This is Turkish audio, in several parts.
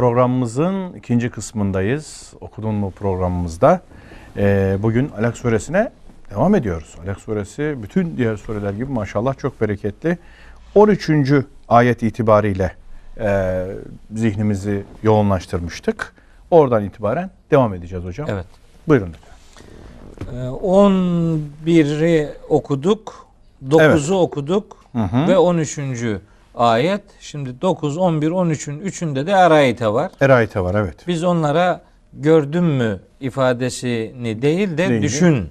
Programımızın ikinci kısmındayız. Okudun mu programımızda. Ee, bugün Alak suresine devam ediyoruz. Alak suresi bütün diğer sureler gibi maşallah çok bereketli. 13. ayet itibariyle e, zihnimizi yoğunlaştırmıştık. Oradan itibaren devam edeceğiz hocam. Evet. Buyurun lütfen. Ee, 11'i okuduk, 9'u okuduk Hı hı. ve 13. ayet. Şimdi 9, 11, 13'ün üçünde de erayete var. Erayete var evet. Biz onlara gördün mü ifadesini değil de Değil. düşün.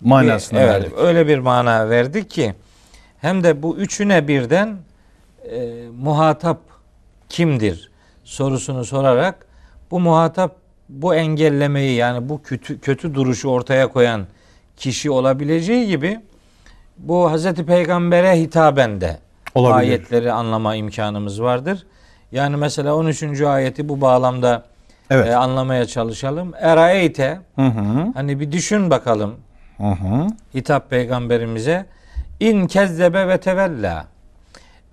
Manasını Bir- evet, verdik. Öyle bir mana verdik ki hem de bu üçüne birden e, muhatap kimdir sorusunu sorarak bu muhatap bu engellemeyi yani bu kötü kötü duruşu ortaya koyan kişi olabileceği gibi bu Hazreti Peygamber'e hitaben de Olabilir. ayetleri anlama imkanımız vardır. Yani mesela 13. ayeti bu bağlamda Evet. e, anlamaya çalışalım. Eraeyte Hı hı. hani bir düşün bakalım Hı hı. hitap peygamberimize in kezzebe ve tevella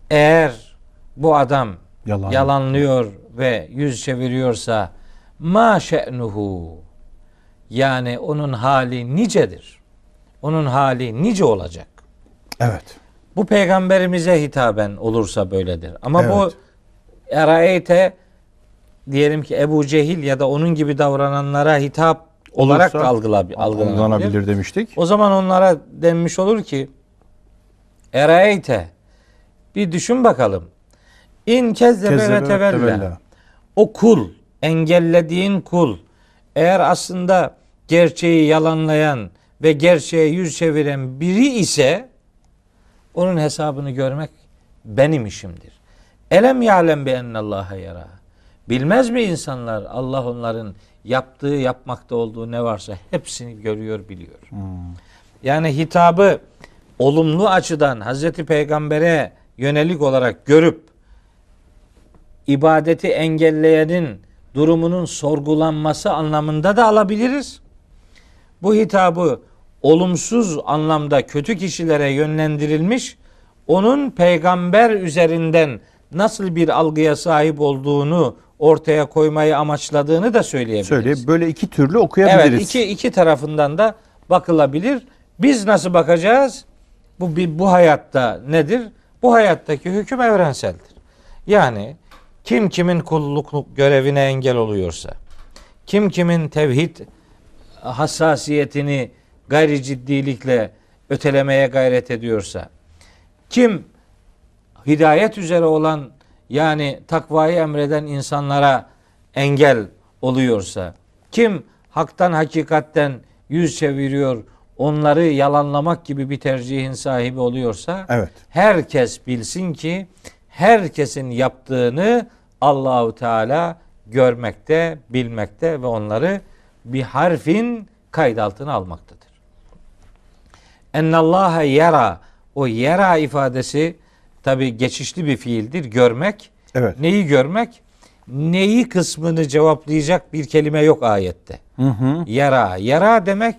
eğer bu adam Yalan. yalanlıyor ve yüz çeviriyorsa ma şe'nuhu yani onun hali nicedir. Onun hali nice olacak. Evet. Bu peygamberimize hitaben olursa böyledir. Ama bu Evet. eraeyte diyelim ki Ebu Cehil ya da onun gibi davrananlara hitap olarak da Olursa algıla, algılanabilir. Demiştik. O zaman onlara denmiş olur ki Eraeyte bir düşün bakalım. İn kezzebe, ve ve tevella. tevella. O kul, engellediğin kul eğer aslında gerçeği yalanlayan ve gerçeğe yüz çeviren biri ise onun hesabını görmek benim işimdir. Elem ya'lem bi ennallaha yara. Bilmez mi insanlar Allah onların yaptığı, yapmakta olduğu ne varsa hepsini görüyor, biliyor. Yani hitabı olumlu açıdan Hazreti Peygamber'e yönelik olarak görüp ibadeti engelleyenin durumunun sorgulanması anlamında da alabiliriz. Bu hitabı olumsuz anlamda kötü kişilere yönlendirilmiş, onun peygamber üzerinden nasıl bir algıya sahip olduğunu ortaya koymayı amaçladığını da söyleyebiliriz. Söyle böyle iki türlü okuyabiliriz. Evet iki, iki tarafından da bakılabilir. Biz nasıl bakacağız? Bu bu hayatta nedir? Bu hayattaki hüküm evrenseldir. Yani kim kimin kulluk görevine engel oluyorsa, kim kimin tevhid hassasiyetini gayri ciddilikle ötelemeye gayret ediyorsa, kim hidayet üzere olan yani takvayı emreden insanlara engel oluyorsa, kim haktan hakikatten yüz çeviriyor, onları yalanlamak gibi bir tercihin sahibi oluyorsa, Evet. herkes bilsin ki herkesin yaptığını Allahu Teala görmekte, bilmekte ve onları bir harfin kayıt altına almaktadır. Ennallaha yara o yara ifadesi tabi geçişli bir fiildir. Görmek. Evet. Neyi görmek? Neyi kısmını cevaplayacak bir kelime yok ayette. Hı hı. Yara. Yara demek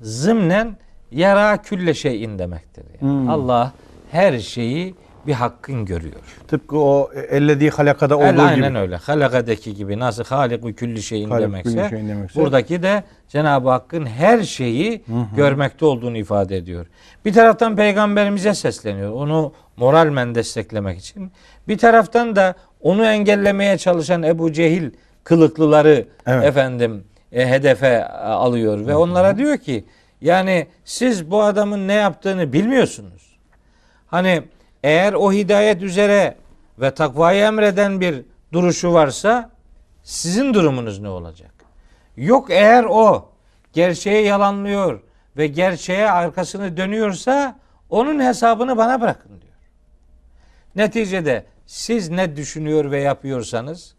zımnen yara külle şeyin demektir. Yani. Hmm. Allah her şeyi bir hakkın görüyor. Tıpkı o ellediği halakada olduğu El gibi. aynen öyle. Halakadaki gibi nasıl haliku külli şeyin Halik demekse, külli şeyin demekse. buradaki de Cenab-ı Hakk'ın her şeyi görmekte olduğunu ifade ediyor. Bir taraftan peygamberimize sesleniyor. Onu moralmen desteklemek için. Bir taraftan da onu engellemeye çalışan Ebu Cehil kılıklıları Evet. efendim e, hedefe e, alıyor ve onlara diyor ki yani siz bu adamın ne yaptığını bilmiyorsunuz. Hani eğer o hidayet üzere ve takvayı emreden bir duruşu varsa sizin durumunuz ne olacak? Yok eğer o gerçeği yalanlıyor ve gerçeğe arkasını dönüyorsa onun hesabını bana bırakın diyor. Neticede siz ne düşünüyor ve yapıyorsanız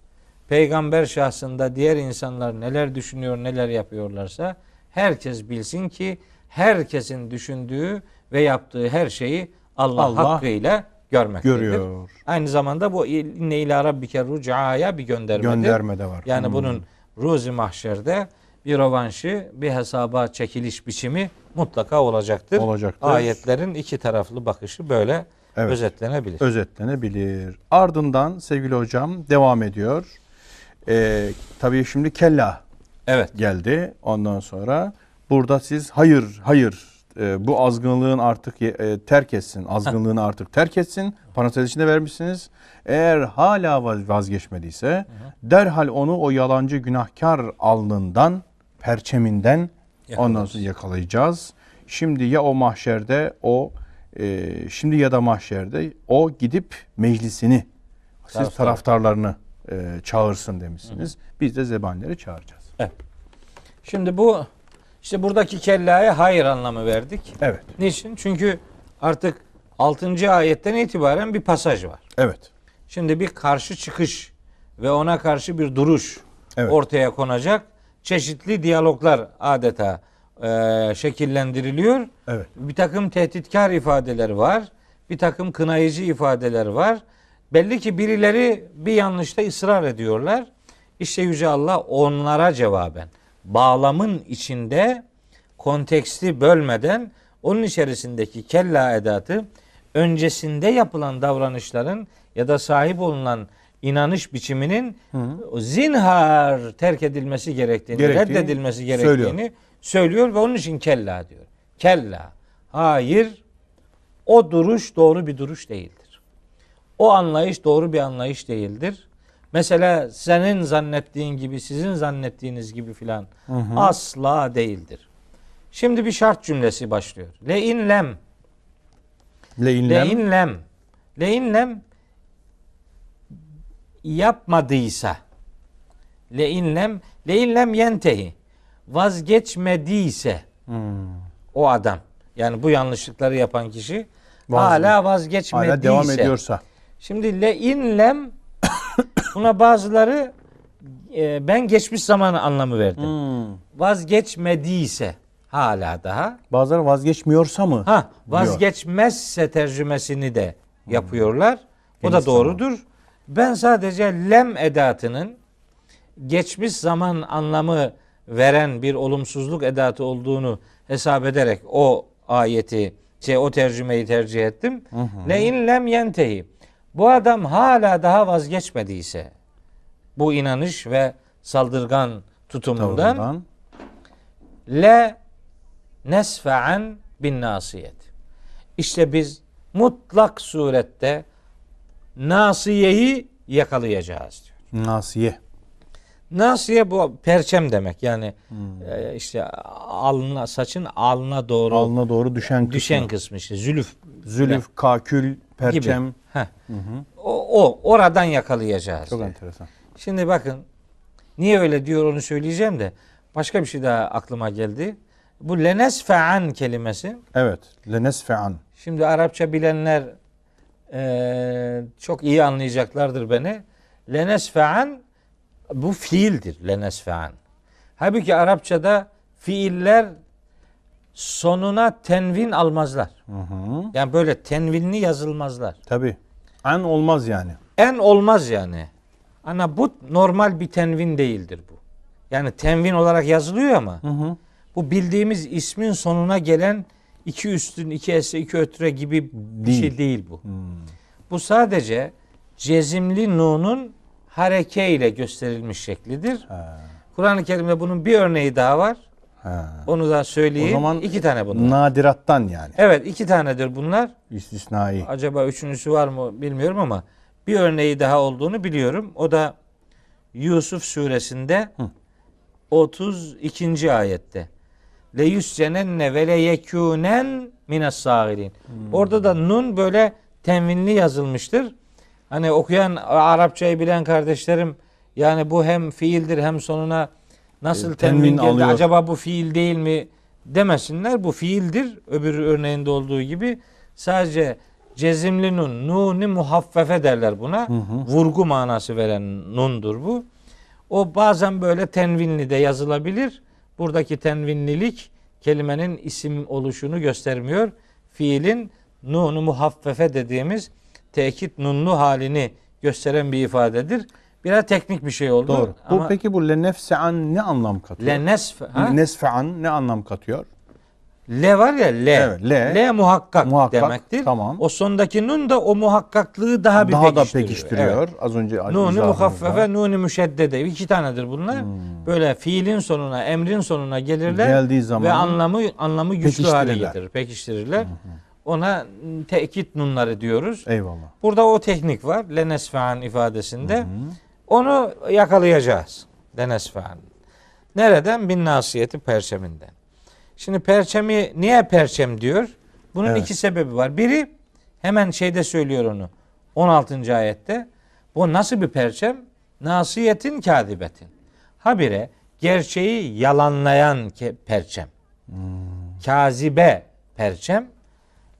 peygamber şahsında diğer insanlar neler düşünüyor neler yapıyorlarsa herkes bilsin ki herkesin düşündüğü ve yaptığı her şeyi Allah, Allah hakkıyla görmektedir. görüyor. Aynı zamanda bu inne ila rabbike rucaya bir göndermedir. Gönderme de var. Yani Hmm. bunun ruzi mahşerde bir rovanşı, bir hesaba çekiliş biçimi mutlaka olacaktır. Olacaktır. Ayetlerin iki taraflı bakışı böyle Evet. özetlenebilir. özetlenebilir. Ardından sevgili hocam devam ediyor. Ee, tabii şimdi kella evet. geldi. Ondan sonra burada siz hayır hayır e, bu azgınlığın artık e, terk etsin. Azgınlığını artık terk etsin. Parantez içinde vermişsiniz. Eğer hala vaz- vazgeçmediyse derhal onu o yalancı günahkar alnından, perçeminden ondan Yakalarız. sonra yakalayacağız. Şimdi ya o mahşerde o e, şimdi ya da mahşerde o gidip meclisini siz Taraftar. taraftarlarını e, çağırsın demişsiniz. Biz de zebanileri çağıracağız. Şimdi bu işte buradaki kellaya hayır anlamı verdik. Evet. Niçin? Çünkü artık 6. ayetten itibaren bir pasaj var. Evet. Şimdi bir karşı çıkış ve ona karşı bir duruş Evet. ortaya konacak. Çeşitli diyaloglar adeta e, şekillendiriliyor. Evet. Bir takım tehditkar ifadeler var. Bir takım kınayıcı ifadeler var. Belli ki birileri bir yanlışta ısrar ediyorlar. İşte Yüce Allah onlara cevaben bağlamın içinde konteksti bölmeden onun içerisindeki kella edatı öncesinde yapılan davranışların ya da sahip olunan inanış biçiminin zinhar terk edilmesi gerektiğini, Gerektiğini reddedilmesi gerektiğini söylüyor. söylüyor ve onun için kella diyor. Kella. Hayır. O duruş doğru bir duruş değildir. O anlayış doğru bir anlayış değildir. Mesela senin zannettiğin gibi, sizin zannettiğiniz gibi filan asla değildir. Şimdi bir şart cümlesi başlıyor. Le in lem, Le inlem. le in lem, le in lem yapmadıysa, le in lem, le in lem yentehi vazgeçmediyse Hmm. o adam yani bu yanlışlıkları yapan kişi Vazge- hala vazgeçmediyse Hala devam ediyorsa. Şimdi le inlem buna bazıları e, ben geçmiş zaman anlamı verdim. Hmm. Vazgeçmediyse hala daha Bazıları vazgeçmiyorsa mı? ha diyor. vazgeçmezse tercümesini de yapıyorlar. O da Geniş zaman. doğrudur. Ben sadece lem edatının geçmiş zaman anlamı veren bir olumsuzluk edatı olduğunu hesap ederek o ayeti şey o tercümeyi tercih ettim. Le in lem yentehi. Bu adam hala daha vazgeçmediyse bu inanış ve saldırgan tutumundan Tavrından. le nesfe'an bin nasiyet. İşte biz mutlak surette nasiyeyi yakalayacağız diyor. Nasiye. Nasiye bu perçem demek. Yani Hmm. e, işte alnına saçın alnına doğru Alnına doğru düşen kısmı. düşen kısmı işte zülüf Zülüf, kakül, perçem. gibi. Heh. O, o oradan yakalayacağız. Çok diyor. enteresan. Şimdi bakın niye öyle diyor onu söyleyeceğim de başka bir şey daha aklıma geldi. Bu lenesfe'an kelimesi Evet. Lenesfe'an. Şimdi Arapça bilenler eee, çok iyi anlayacaklardır beni. Lenesfe'an bu fiildir lenesfe'an. Halbuki Arapçada fiiller sonuna tenvin almazlar. Hı hı. Yani böyle tenvinli yazılmazlar. Tabii. An olmaz yani. En olmaz yani. Ana bu normal bir tenvin değildir bu. Yani tenvin olarak yazılıyor ama Hı hı. bu bildiğimiz ismin sonuna gelen iki üstün, iki esse, iki ötre gibi bir Değil. şey değil bu. Hmm. Bu sadece cezimli nunun hareke ile gösterilmiş şeklidir. Ha. Kur'an-ı Kerim'de bunun bir örneği daha var. Ha. Onu da söyleyeyim. O zaman iki tane bunlar. Nadirattan yani. Evet iki tanedir bunlar. İstisnai. Acaba üçüncüsü var mı bilmiyorum ama bir örneği daha olduğunu biliyorum. O da Yusuf suresinde 32. ayette. Le yuscenenne ve le yekûnen mines sâgirin. Orada da nun böyle tenvinli yazılmıştır. Hani okuyan Arapçayı bilen kardeşlerim yani bu hem fiildir hem sonuna nasıl E, tenvin, tenvin geldi alıyor. acaba bu fiil değil mi demesinler. Bu fiildir. Öbür örneğinde olduğu gibi sadece cezimli nun, nuni muhaffefe derler buna. Vurgu manası veren nundur bu. O bazen böyle tenvinli de yazılabilir. Buradaki tenvinlilik kelimenin isim oluşunu göstermiyor. Fiilin nunu muhaffefe dediğimiz tekit nunlu halini gösteren bir ifadedir. Biraz teknik bir şey oldu. Doğru. Bu Ama peki bu lenefse'an ne anlam katıyor? le nesf ha? Nesfe'an ne anlam katıyor? L var ya L. Evet, L. L muhakkak, Muhakkak, demektir. tamam. O sondaki nun da o muhakkaklığı daha bir Daha da pekiştiriyor. pekiştiriyor. Evet. Az önce Nunu muhaffefe, nunu müşeddede. İki tanedir bunlar. Böyle fiilin sonuna, emrin sonuna gelirler. Geldiği zaman ve anlamı anlamı güçlü hale pekiştirirler. getirir, pekiştirirler. Ona tekit nunları diyoruz. Eyvallah. Burada o teknik var. Lenesfean ifadesinde. Onu yakalayacağız. Lenesfean. Nereden? Bin nasiyeti perçeminden. Şimdi perçemi niye perçem diyor? Bunun Evet. iki sebebi var. Biri hemen şeyde söylüyor onu. 16. ayette. Bu nasıl bir perçem? Nasiyetin kadibetin. Habire gerçeği yalanlayan perçem. Kazibe perçem.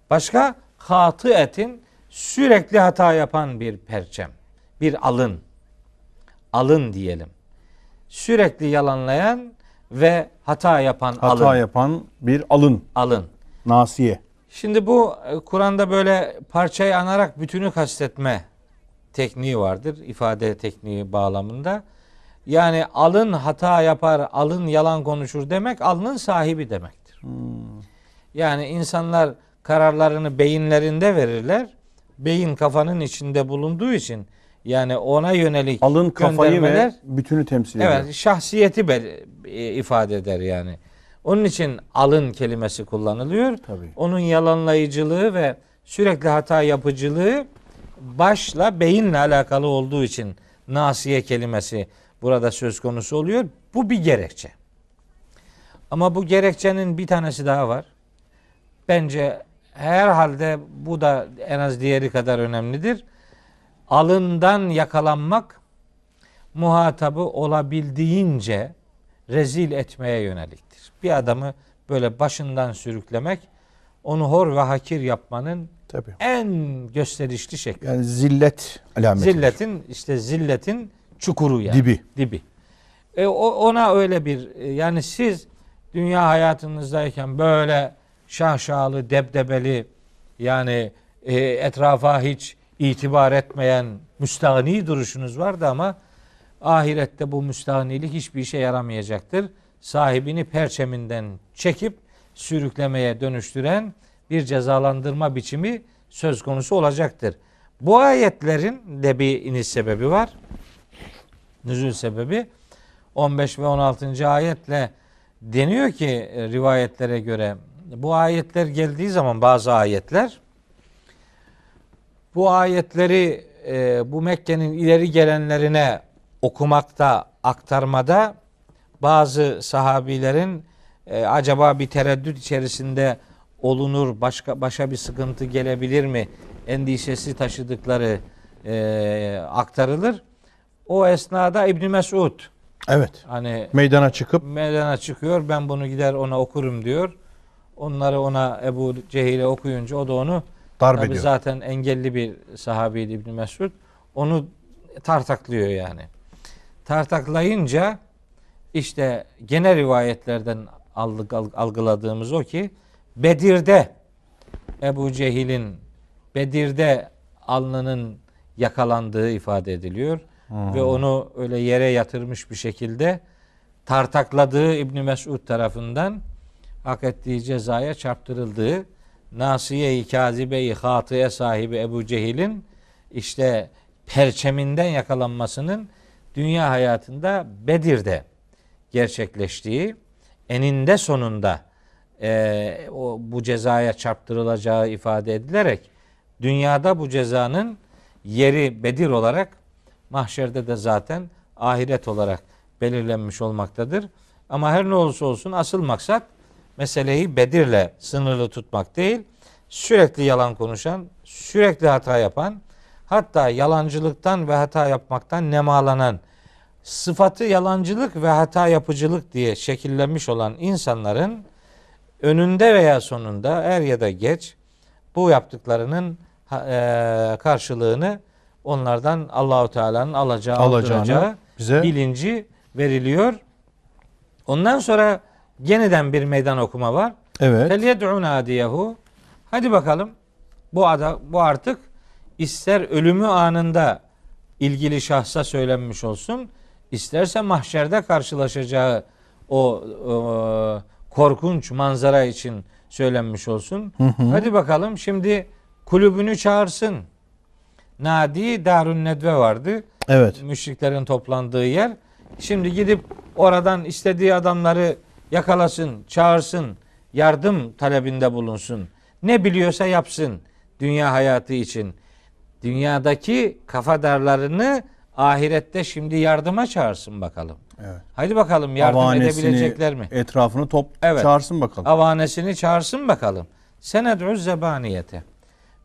Başka hatı etin sürekli hata yapan bir perçem. Bir alın. Alın diyelim. Sürekli yalanlayan ve hata yapan Hata alın. yapan bir alın. alın. Nasiye. Şimdi bu e, Kur'an'da böyle parçayı anarak bütünü kastetme tekniği vardır. ifade tekniği bağlamında. Yani alın hata yapar, alın yalan konuşur demek alnın sahibi demektir. Yani insanlar kararlarını beyinlerinde verirler. Beyin kafanın içinde bulunduğu için yani ona yönelik Alın kafayı ve bütünü temsil ediyor. Evet, şahsiyeti e, ifade eder yani. Onun için alın kelimesi kullanılıyor. Tabii. Onun yalanlayıcılığı ve sürekli hata yapıcılığı başla beyinle alakalı olduğu için nasiye kelimesi burada söz konusu oluyor. Bu bir gerekçe. Ama bu gerekçenin bir tanesi daha var. Bence herhalde bu da en az diğeri kadar önemlidir. Alından yakalanmak muhatabı olabildiğince rezil etmeye yöneliktir. Bir adamı böyle başından sürüklemek, onu hor ve hakir yapmanın Tabii. en gösterişli şekli. Yani zillet alameti. Zilletin işte zilletin çukuru yani. Dibi. Dibi. E, ona öyle bir e, yani siz dünya hayatınızdayken böyle şahşalı, debdebeli yani e, etrafa hiç itibar etmeyen müstahni duruşunuz vardı ama ahirette bu müstahnilik hiçbir işe yaramayacaktır. Sahibini perçeminden çekip sürüklemeye dönüştüren bir cezalandırma biçimi söz konusu olacaktır. Bu ayetlerin de bir iniş sebebi var. Nüzul sebebi 15 ve 16. ayetle deniyor ki e, rivayetlere göre bu ayetler geldiği zaman bazı ayetler bu ayetleri e, bu Mekke'nin ileri gelenlerine okumakta, aktarmada bazı sahabilerin e, acaba bir tereddüt içerisinde olunur, başka başa bir sıkıntı gelebilir mi endişesi taşıdıkları e, aktarılır. O esnada İbn Mesud Evet. hani Meydana çıkıp meydana çıkıyor. Ben bunu gider ona okurum diyor. Onları ona Ebu Cehil'e okuyunca o da onu darp tabi ediyor. zaten engelli bir sahabeydi İbn Mesud. Onu tartaklıyor yani. Tartaklayınca işte gene rivayetlerden algı- algı- algıladığımız o ki Bedir'de Ebu Cehil'in Bedir'de alnının yakalandığı ifade ediliyor. Ve onu öyle yere yatırmış bir şekilde tartakladığı İbn Mesud tarafından hak ettiği cezaya çarptırıldığı Nasiye-i Kazibe-i Hatı'ya sahibi Ebu Cehil'in işte perçeminden yakalanmasının dünya hayatında Bedir'de gerçekleştiği eninde sonunda eee, o bu cezaya çarptırılacağı ifade edilerek dünyada bu cezanın yeri Bedir olarak mahşerde de zaten ahiret olarak belirlenmiş olmaktadır. Ama her ne olursa olsun asıl maksat meseleyi Bedir'le sınırlı tutmak değil, sürekli yalan konuşan, sürekli hata yapan, hatta yalancılıktan ve hata yapmaktan nemalanan, sıfatı yalancılık ve hata yapıcılık diye şekillenmiş olan insanların önünde veya sonunda er ya da geç bu yaptıklarının eee, karşılığını onlardan Allahu Teala'nın alacağı, Alacağını bize- bilinci veriliyor. Ondan sonra yeniden bir meydan okuma var. Evet. Felyed'u nadiyehu. Hadi bakalım. Bu ada bu artık ister ölümü anında ilgili şahsa söylenmiş olsun, isterse mahşerde karşılaşacağı o, o korkunç manzara için söylenmiş olsun. Hadi bakalım şimdi kulübünü çağırsın. Nadi Darun Nedve vardı. Evet. Müşriklerin toplandığı yer. Şimdi gidip oradan istediği adamları yakalasın, çağırsın, yardım talebinde bulunsun. Ne biliyorsa yapsın dünya hayatı için. Dünyadaki kafadarlarını ahirette şimdi yardıma çağırsın bakalım. Evet. Hadi bakalım yardım Avanesini, edebilecekler mi? Etrafını top Evet. çağırsın bakalım. Avanesini çağırsın bakalım. Sened'u zebaniyete.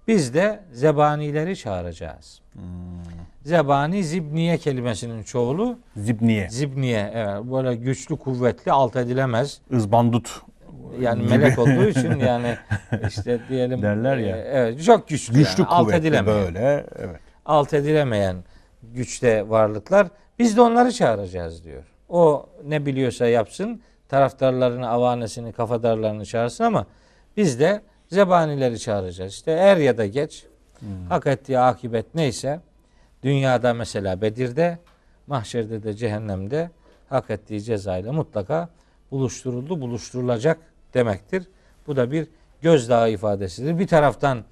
Biz de zebanileri çağıracağız. Zebani zibniye kelimesinin çoğulu Zibniye. zibniye. Evet, böyle güçlü kuvvetli alt edilemez. Izbandut. Yani gibi. melek olduğu için yani işte diyelim Derler ya. e, Evet, çok güçlü. Güçlü yani, alt kuvvetli edilemeyen. böyle. Evet. alt edilemeyen güçte varlıklar. Biz de onları çağıracağız diyor. O ne biliyorsa yapsın. Taraftarlarını, avanesini, kafadarlarını çağırsın ama biz de zebanileri çağıracağız. İşte er ya da geç hak ettiği akibet neyse dünyada mesela Bedir'de mahşerde de cehennemde hak ettiği cezayla mutlaka buluşturuldu, buluşturulacak demektir. Bu da bir gözdağı ifadesidir. Bir taraftan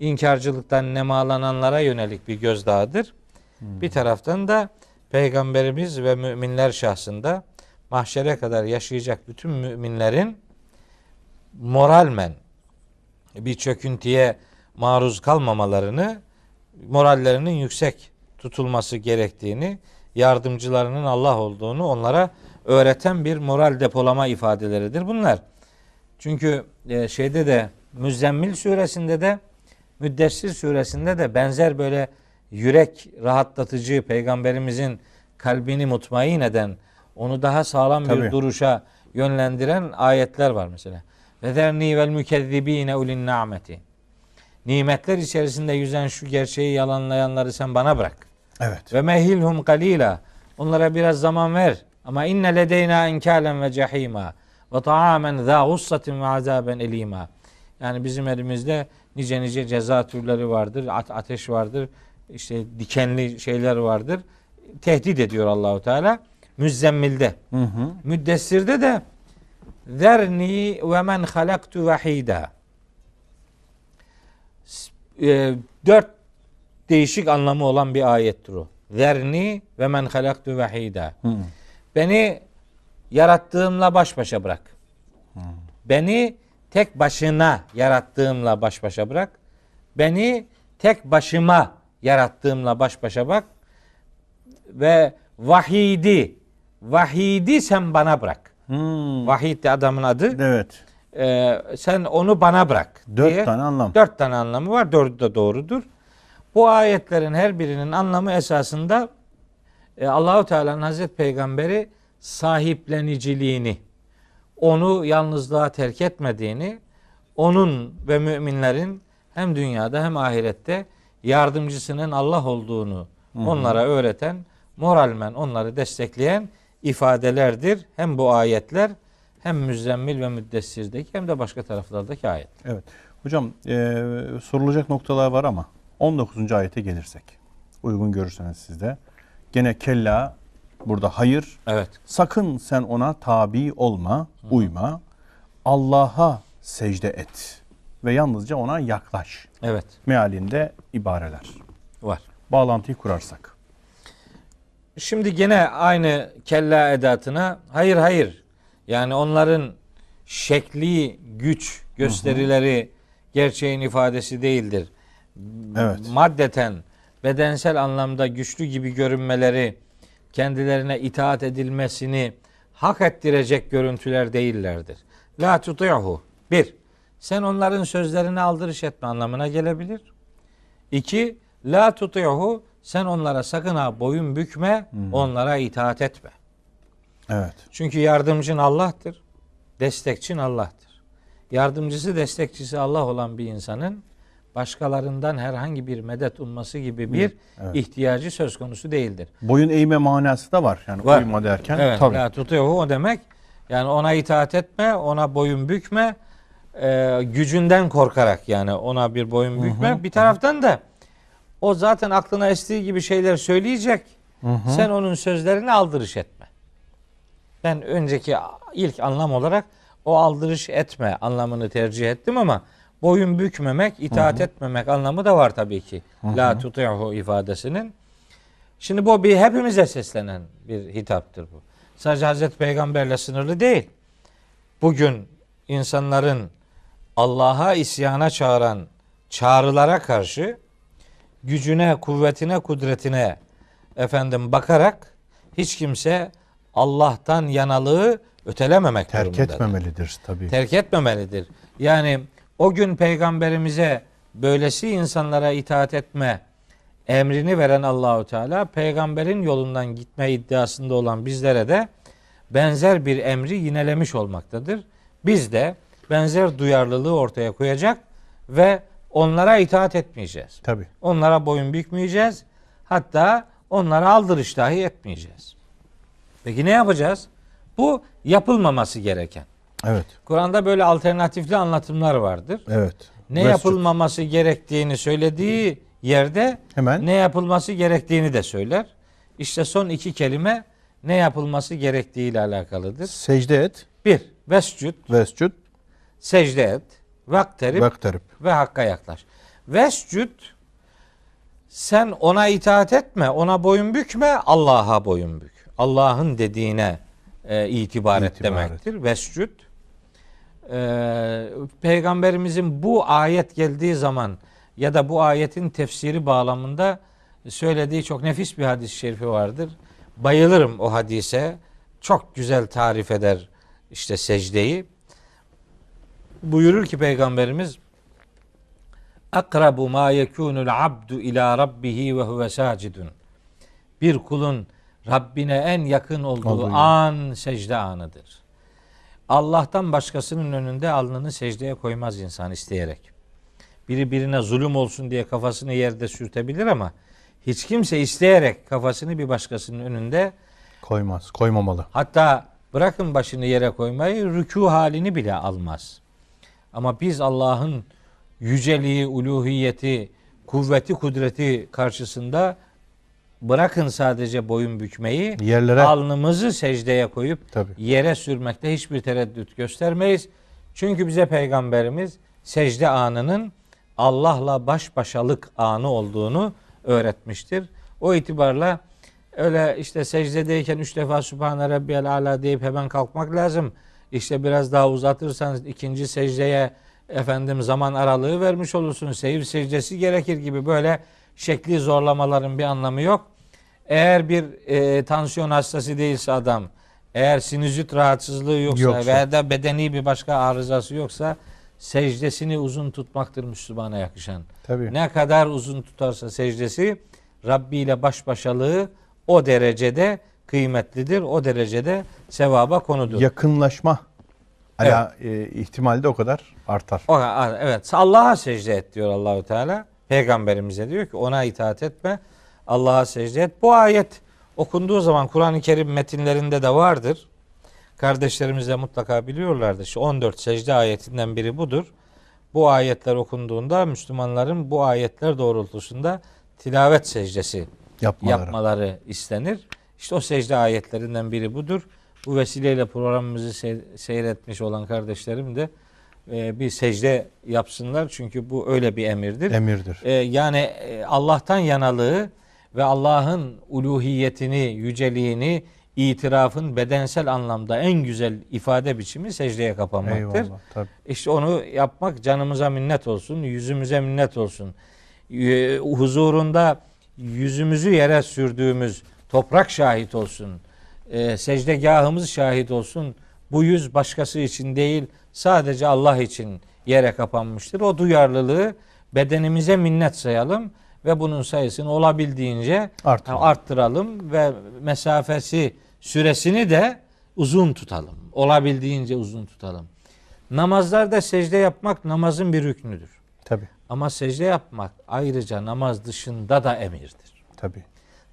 inkarcılıktan nemalananlara yönelik bir gözdağıdır. Bir taraftan da peygamberimiz ve müminler şahsında mahşere kadar yaşayacak bütün müminlerin moralmen bir çöküntüye maruz kalmamalarını, morallerinin yüksek tutulması gerektiğini, yardımcılarının Allah olduğunu onlara öğreten bir moral depolama ifadeleridir bunlar. Çünkü e, şeyde de Müzzemmil suresinde de Müddessir suresinde de benzer böyle yürek rahatlatıcı peygamberimizin kalbini mutmain eden onu daha sağlam bir Tabii. duruşa yönlendiren ayetler var mesela. Ve zerni vel mükezzibine ulin ni'meti. Nimetler içerisinde yüzen şu gerçeği yalanlayanları sen bana bırak. Evet. Ve mehilhum kalila. Onlara biraz zaman ver. Ama inne ledeyna inkalen ve cehima ve taamen za gussatin ve azaben elima. Yani bizim elimizde nice nice ceza türleri vardır, at- ateş vardır, işte dikenli şeyler vardır. Tehdit ediyor Allahu Teala. Müzzemmilde. Hı hı. Müddessirde de Zerni ve men halaktu vahida. E, dört değişik anlamı olan bir ayettir o. Zerni ve men halaktu vahida. Hı. Beni yarattığımla baş başa bırak. Beni tek başına yarattığımla baş başa bırak. Beni tek başıma yarattığımla baş başa bak. Ve vahidi, vahidi sen bana bırak. Hmm. Vahid de adamın adı. Evet. Ee, sen onu bana bırak. Dört diye. tane anlam. Dört tane anlamı var. Dördü de doğrudur. Bu ayetlerin her birinin anlamı esasında e, Allahu Teala'nın Hazreti Peygamberi sahipleniciliğini, onu yalnızlığa terk etmediğini, onun ve müminlerin hem dünyada hem ahirette yardımcısının Allah olduğunu onlara öğreten, moralmen onları destekleyen ifadelerdir. Hem bu ayetler hem Müzzemmil ve Müddessir'deki hem de başka taraflardaki ayet. Evet. Hocam e, sorulacak noktalar var ama 19. ayete gelirsek. Uygun görürseniz siz de. Gene kella burada hayır. Evet. Sakın sen ona tabi olma, uyma. Allah'a secde et ve yalnızca ona yaklaş. Evet. Mealinde ibareler. Var. Bağlantıyı kurarsak. Şimdi gene aynı kella edatına hayır hayır. Yani onların şekli, güç gösterileri gerçeğin ifadesi değildir. Evet. Maddeten bedensel anlamda güçlü gibi görünmeleri kendilerine itaat edilmesini hak ettirecek görüntüler değillerdir. La tuti'hu. Bir, sen onların sözlerine aldırış etme anlamına gelebilir. İki, la tuti'hu. Sen onlara sakın ha boyun bükme, onlara itaat etme. Evet. Çünkü yardımcın Allah'tır. Destekçin Allah'tır. Yardımcısı, destekçisi Allah olan bir insanın başkalarından herhangi bir medet umması gibi bir Evet. ihtiyacı söz konusu değildir. Boyun eğme manası da var. Yani Var. uyma derken Evet, tabii. la tutuyor o demek. Yani ona itaat etme, ona boyun bükme, e, gücünden korkarak yani ona bir boyun bükme. Bir taraftan da o zaten aklına estiği gibi şeyler söyleyecek. Sen onun sözlerine aldırış etme. Ben önceki ilk anlam olarak o aldırış etme anlamını tercih ettim ama boyun bükmemek, itaat etmemek anlamı da var tabii ki. La tuti'hu ifadesinin. Şimdi bu bir hepimize seslenen bir hitaptır bu. Sadece Hazreti Peygamberle sınırlı değil. Bugün insanların Allah'a isyana çağıran çağrılara karşı gücüne, kuvvetine, kudretine efendim bakarak hiç kimse Allah'tan yanalığı ötelememek Terk durumundadır. etmemelidir tabii. Terk etmemelidir. Yani o gün peygamberimize böylesi insanlara itaat etme emrini veren Allahu Teala peygamberin yolundan gitme iddiasında olan bizlere de benzer bir emri yinelemiş olmaktadır. Biz de benzer duyarlılığı ortaya koyacak ve onlara itaat etmeyeceğiz. Tabii. Onlara boyun bükmeyeceğiz. Hatta onlara aldırış dahi etmeyeceğiz. Peki ne yapacağız? Bu yapılmaması gereken. Evet. Kur'an'da böyle alternatifli anlatımlar vardır. Evet. Ne Mescid. yapılmaması gerektiğini söylediği yerde Hemen ne yapılması gerektiğini de söyler. İşte son iki kelime ne yapılması gerektiği ile alakalıdır. secde et, Bir, vescüd, vescud, secde et, vakterip vaktarip. ve hakka yaklaş. Vescüd sen ona itaat etme, ona boyun bükme, Allah'a boyun bük. Allah'ın dediğine e, itibar et İtibar et. demektir. Vescüd. E, Peygamberimizin bu ayet geldiği zaman ya da bu ayetin tefsiri bağlamında söylediği çok nefis bir hadis-i şerifi vardır. Bayılırım o hadise. Çok güzel tarif eder işte secdeyi. Buyurur ki Peygamberimiz akrabu ma yekunul abdu ila rabbihi ve huve sacidun. Bir kulun Rabbine en yakın olduğu yer. an secde anıdır. Allah'tan başkasının önünde alnını secdeye koymaz insan isteyerek. Biri birine zulüm olsun diye kafasını yerde sürtebilir ama hiç kimse isteyerek kafasını bir başkasının önünde Koymaz, koymamalı. Hatta bırakın başını yere koymayı rükû halini bile almaz. Ama biz Allah'ın yüceliği, uluhiyeti, kuvveti, kudreti karşısında bırakın sadece boyun bükmeyi, Yerlere alnımızı secdeye koyup tabii. yere sürmekte hiçbir tereddüt göstermeyiz. Çünkü bize peygamberimiz secde anının Allah'la baş başalık anı olduğunu öğretmiştir. O itibarla öyle işte secdedeyken üç defa Sübhane Rabbiyel Ala deyip hemen kalkmak lazım. İşte biraz daha uzatırsanız ikinci secdeye efendim zaman aralığı vermiş olursunuz. Seyir secdesi gerekir gibi böyle şekli zorlamaların bir anlamı yok. Eğer bir e, tansiyon hastası değilse adam, eğer sinüzit rahatsızlığı yoksa, Yoksa. veya da bedeni bir başka arızası yoksa secdesini uzun tutmaktır Müslümana yakışan. Tabii. Ne kadar uzun tutarsa secdesi Rabbi ile baş başalığı o derecede kıymetlidir. O derecede sevaba konudur. Yakınlaşma ala e, ihtimali de o kadar artar. O, evet Allah'a secde et diyor Allahu Teala. Peygamberimize diyor ki ona itaat etme. Allah'a secde et. Bu ayet okunduğu zaman Kur'an-ı Kerim metinlerinde de vardır. Kardeşlerimiz de mutlaka biliyorlardır. Şu 14 secde ayetinden biri budur. Bu ayetler okunduğunda Müslümanların bu ayetler doğrultusunda tilavet secdesi Yapmaları. yapmaları istenir. İşte o secde ayetlerinden biri budur. Bu vesileyle programımızı sey- seyretmiş olan kardeşlerim de e, bir secde yapsınlar. Çünkü bu öyle bir emirdir. Emirdir. E, yani e, Allah'tan yanalığı ve Allah'ın uluhiyetini, yüceliğini, itirafın bedensel anlamda en güzel ifade biçimi secdeye kapanmaktır. Eyvallah. Tabii. İşte onu yapmak canımıza minnet olsun, yüzümüze minnet olsun. Ee, Huzurunda yüzümüzü yere sürdüğümüz toprak şahit olsun. Ee, secdegahımız şahit olsun. Bu yüz başkası için değil, sadece Allah için yere kapanmıştır. O duyarlılığı bedenimize minnet sayalım ve bunun sayısını olabildiğince Artıralım. arttıralım ve mesafesi, süresini de uzun tutalım. Olabildiğince uzun tutalım. Namazlarda secde yapmak namazın bir rüknüdür. Tabii. Ama secde yapmak ayrıca namaz dışında da emirdir. Tabii.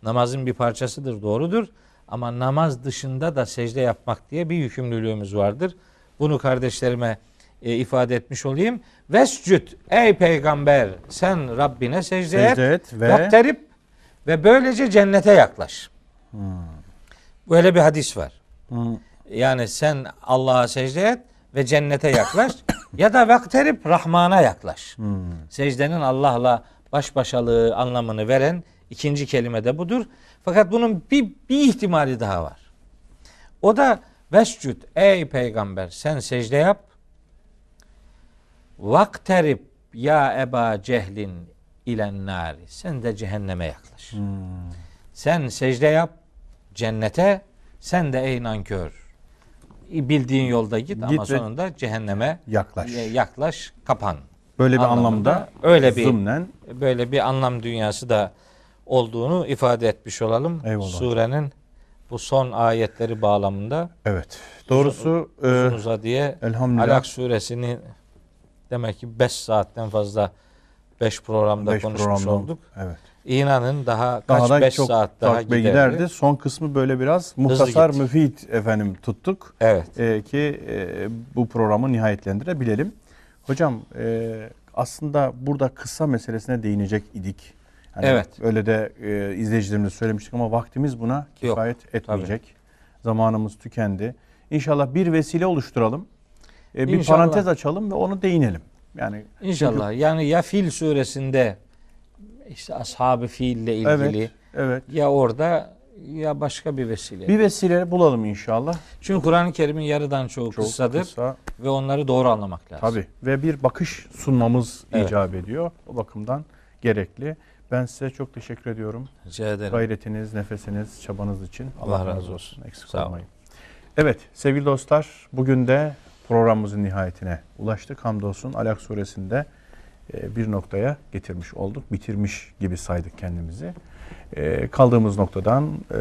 Namazın bir parçasıdır, doğrudur. Ama namaz dışında da secde yapmak diye bir yükümlülüğümüz vardır. Bunu kardeşlerime e, ifade etmiş olayım. Vescüd ey peygamber sen Rabbine secde, Secde et, et ve Vakterip ve böylece cennete yaklaş. Böyle bir hadis var. Hı. Yani sen Allah'a secde et ve cennete yaklaş ya da vakterip Rahman'a yaklaş. Secdenin Allah'la baş başalığı anlamını veren ikinci kelime de budur. Fakat bunun bir, bir ihtimali daha var. O da vescud ey peygamber sen secde yap. Vakterip ya eba cehlin ilen nari. Sen de cehenneme yaklaş. Sen secde yap cennete. Sen de ey nankör. Bildiğin yolda git, ama Git ve sonunda cehenneme Yaklaş. yaklaş, kapan. Böyle bir anlamında anlamda öyle bir- zımnen Böyle bir anlam dünyası da olduğunu ifade etmiş olalım. Eyvallah. Surenin bu son ayetleri bağlamında evet. Doğrusu e, uzun uzadıya elhamdülillah Alak suresini demek ki 5 saatten fazla 5 programda beş konuşmuş programda olduk. Evet. İnanın daha Daha kaç da 5 çok saat daha giderdi. giderdi. Son kısmı böyle biraz muhtasar müfid efendim tuttuk. Evet. e, ki e, bu programı nihayetlendirebilelim. Hocam e, aslında burada kısa meselesine değinecek idik. Hani Evet. Öyle de e, izleyicilerimize söylemiştik ama vaktimiz buna kifayet etmeyecek. Zamanımız tükendi. İnşallah bir vesile oluşturalım. E, bir İnşallah. parantez açalım ve onu değinelim. Yani İnşallah. Yani ya Fil suresinde işte ashab-ı fiille ilgili evet, evet. ya orada ya başka bir vesile. Bir vesile bulalım inşallah. Çünkü Kur'an-ı Kerim'in yarıdan çoğu Çok kıssadır kısa. ve onları doğru anlamak lazım. Tabii ve bir bakış sunmamız Evet. icap ediyor. O bakımdan gerekli. Ben size çok teşekkür ediyorum. Rica ederim. Gayretiniz, nefesiniz, çabanız için. Allah razı olsun. Eksik Sağ olun. olmayın. Evet sevgili dostlar bugün de programımızın nihayetine ulaştık. Hamdolsun Alak suresinde e, bir noktaya getirmiş olduk. Bitirmiş gibi saydık kendimizi. E, Kaldığımız noktadan e,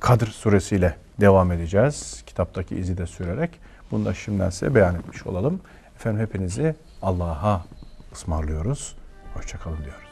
Kadir suresiyle devam edeceğiz. Kitaptaki izi de sürerek. Bunu da şimdiden size beyan etmiş olalım. Efendim hepinizi Allah'a ısmarlıyoruz. Hoşçakalın diyoruz.